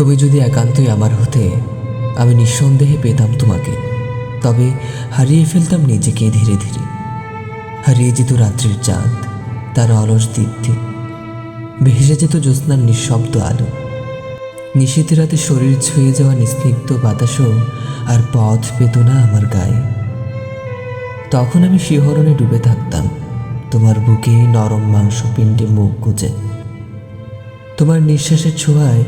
তুমি যদি একান্তই আমার হতে আমি নিঃসন্দেহে পেতাম তোমাকে, তবে হারিয়ে ফেলতাম নিজেকে ধীরে ধীরে। হারিয়ে যেত রাত্রির চাঁদ, তার অলস দীপ্তি, ভেসে যেত জ্যোৎস্নার নিঃশব্দ আলো। নিশীত রাতে শরীর ছুঁয়ে যাওয়া নিস্নিগ্ধ বাতাসও আর পথ পেত না আমার গায়ে। তখন আমি শিহরণে ডুবে থাকতাম, তোমার বুকে নরম মাংসপিণ্ডে মুখ গুজে। তোমার নিঃশ্বাসের ছোঁয়ায়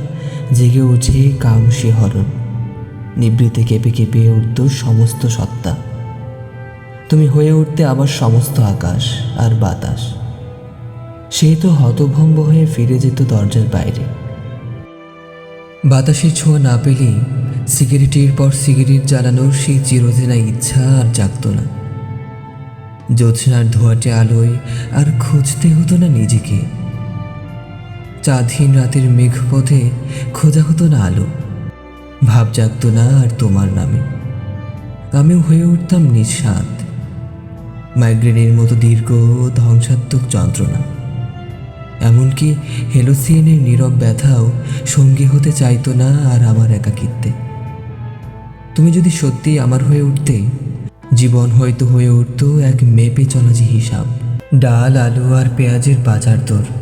জেগে ওঠে কাম শিহরণ নিবৃতে কেঁপে কেঁপে উঠত সমস্ত সত্তা। তুমি হয়ে উঠতে আবার সমস্ত আকাশ আর বাতাস। সে তো হতভম্ব হয়ে ফিরে যেত দরজার বাইরে। বাতাসের ছোঁয়া না পেলেই সিগারেটের পর সিগারেট জ্বালানোর সেই চিরচেনা ইচ্ছা আর জাগত না। জ্যোৎস্নার ধোয়াটে আলোয় আর খুঁজতে হতো না নিজেকে। চাঁদহীন রাতের মেঘপথে খোঁজা হতো না আলো। ভাব জাগতো না আর তোমার নামে। আমিও হয়ে উঠতাম নিঃস্বাদ মাইগ্রেনের মতো দীর্ঘ, ধ্বংসাত্মক যন্ত্রণা। এমনকি হেলোসিয়ানের নীরব ব্যথাও সঙ্গী হতে চাইতো না আর আমার একাকিত্বে। তুমি যদি সত্যিই আমার হয়ে উঠতে, জীবন হয়তো হয়ে উঠতো এক মেপে চলা যে হিসাব। ডাল, আলু আর পেঁয়াজের বাজার দর।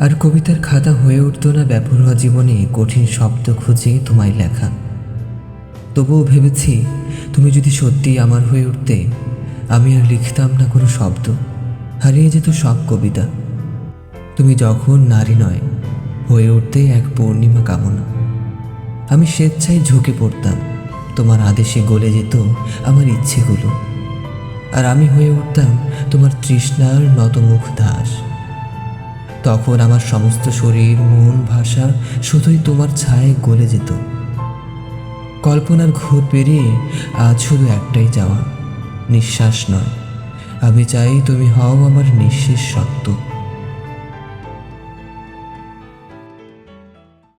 আর কবিতার খাতা হয়ে উঠতো না ব্যাপরোয়া জীবনে কঠিন শব্দ খুঁজে তোমায় লেখা। তবুও ভেবেছি, তুমি যদি সত্যিই আমার হয়ে উঠতে, আমি আর লিখতাম না কোনো শব্দ। হারিয়ে যেত সব কবিতা। তুমি যখন নারী নয়, হয়ে উঠতে এক পূর্ণিমা কামনা। আমি স্বেচ্ছায় ঝুঁকে পড়তাম, তোমার আদেশে গলে যেত আমার ইচ্ছেগুলো। আর আমি হয়ে উঠতাম তোমার তৃষ্ণার নতমুখ দাস। তখন আমার সমস্ত শরীর, মন, ভাষা শুধুই তোমার ছায়ায় গলে যেত। কল্পনার ঘোর পেরিয়ে আজ শুধু একটাই যাওয়া। নিঃশ্বাস নয়। আমি চাই তুমি হও আমার নিঃশেষ সত্য